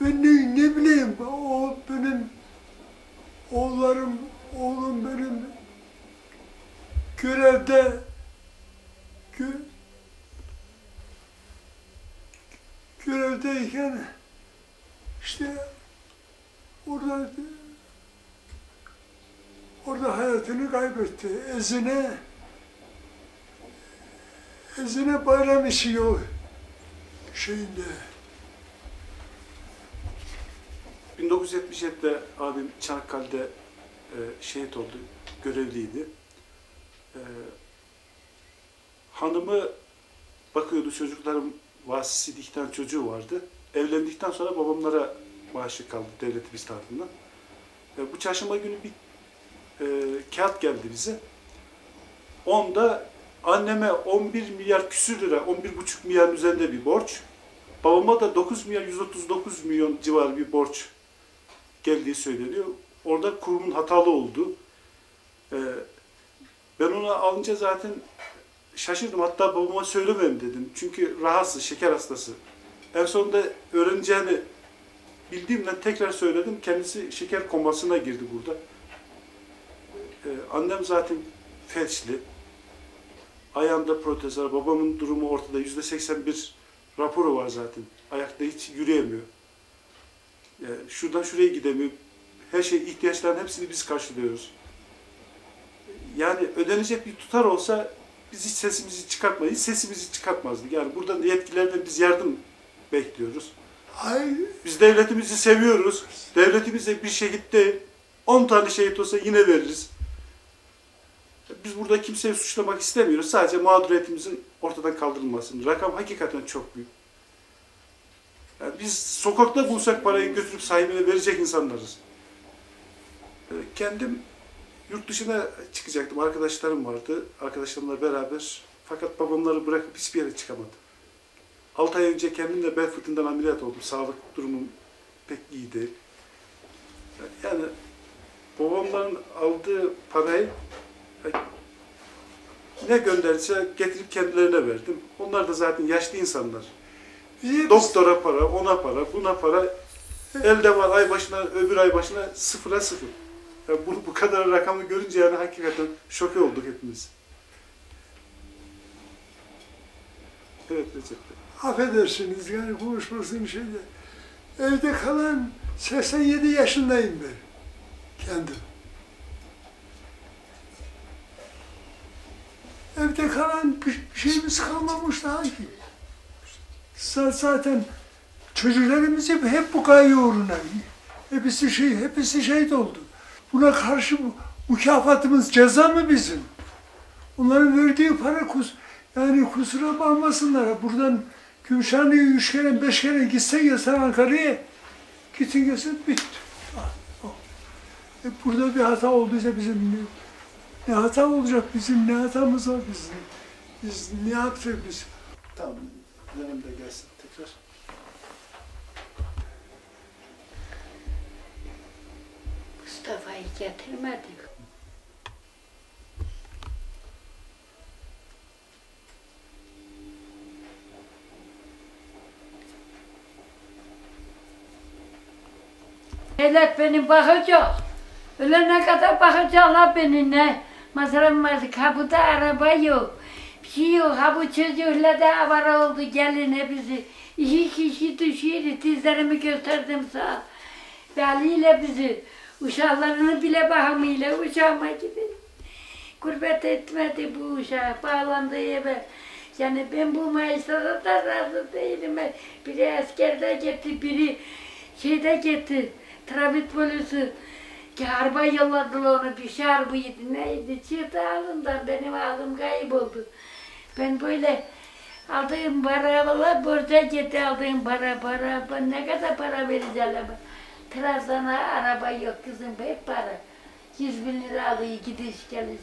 Ben ne, ne bileyim o benim oğullarım, oğlum benim görevde gö, görevdeyken işte orada orada hayatını kaybetti. Ezine Ezine bayram işi yol şeyinde. 1977'de abim Çanakkale'de e, şehit oldu, görevliydi. E, hanımı bakıyordu, çocuklarım vasisiydi, iki çocuğu vardı. Evlendikten sonra babamlara maaşı kaldı devletimiz tarafından. E, bu çarşamba günü bir e, kağıt geldi bize. Onda anneme 11 milyar küsür lira, 11,5 milyar üzerinde bir borç. Babama da 9 milyar 139 milyon civarı bir borç geldiği söyleniyor. Orada kurumun hatalı oldu. Ee, ben onu alınca zaten şaşırdım. Hatta babama söylemem dedim. Çünkü rahatsız, şeker hastası. En sonunda öğreneceğini bildiğimden tekrar söyledim. Kendisi şeker komasına girdi burada. Ee, annem zaten felçli. Ayağında protez var. Babamın durumu ortada. Yüzde 81 raporu var zaten. Ayakta hiç yürüyemiyor. Yani şuradan şuraya gidemiyor. Her şey ihtiyaçların hepsini biz karşılıyoruz. Yani ödenecek bir tutar olsa biz hiç sesimizi çıkartmayız. Hiç sesimizi çıkartmazdık. Yani burada yetkililerden biz yardım bekliyoruz. Ay Biz devletimizi seviyoruz. Devletimize bir şehit değil. 10 tane şehit olsa yine veririz. Biz burada kimseyi suçlamak istemiyoruz. Sadece mağduriyetimizin ortadan kaldırılmasını. Rakam hakikaten çok büyük. Biz sokakta bulsak parayı götürüp sahibine verecek insanlarız. Ee, Kendim yurt dışına çıkacaktım. Arkadaşlarım vardı. Arkadaşlarımla beraber. Fakat babamları bırakıp hiçbir yere çıkamadım. 6 ay önce kendim de bel fıtığından ameliyat oldum. Sağlık durumum pek iyi değil. Yani babamların aldığı parayı ne gönderirse getirip kendilerine verdim. Onlar da zaten yaşlı insanlar. Doktora para, ona para, buna para. Elde var ay başına, öbür ay başına sıfıra sıfır. Yani bunu bu kadar rakamı görünce yani hakikaten şoke olduk hepimiz. Evet Recep Bey. affedersiniz yani konuşmasını şeyde. Evde kalan 87 yaşındayım ben. Kendim. Evde kalan bir bir şeyimiz kalmamış daha ki. Za- Zaten çocuklarımız hep, hep bu gaye uğruna. Hepsi şey, hepsi şehit oldu. Buna karşı mükafatımız ceza mı bizim? Onların verdiği para kus, yani kusura bakmasınlar. Buradan Gümüşhane'ye üç kere, beş kere gitsen gelsen Ankara'ya gitsin gelsin bitti. Ah, oh. E burada bir hata olduysa bizim ne, ne hata olacak bizim, ne hatamız var bizim? Biz ne yaptık biz? Tamam, yanımda gelsin tekrar. Mustafa'yı getirmedik. Millet beni bakacak. Ölene kadar bakacaklar beni ne? Var, kapıda araba yok. Yok, ha bu çocukla da avara oldu gelin hepsi. İki kişi düşüyor, dizlerimi gösterdim sana. Veliyle bizi, uşaklarını bile bakamıyla uçağıma gidin. Gurbet etmedi bu uşağı, bağlandı eve. Yani ben bu Mayıs'ta da razı değilim. Biri askerde gitti, biri şeyde gitti. Trafik polisi. Ki araba yolladılar onu, bir arabaydı, neydi? Çıktı ağzımdan, benim ağzım kayboldu. Ben böyle aldığım paralar borca gitti aldığım para, para, ben ne kadar para vereceğim? Trabzon'a araba yok kızım, hep para. 100 bin lira alıyor gidiş geliş.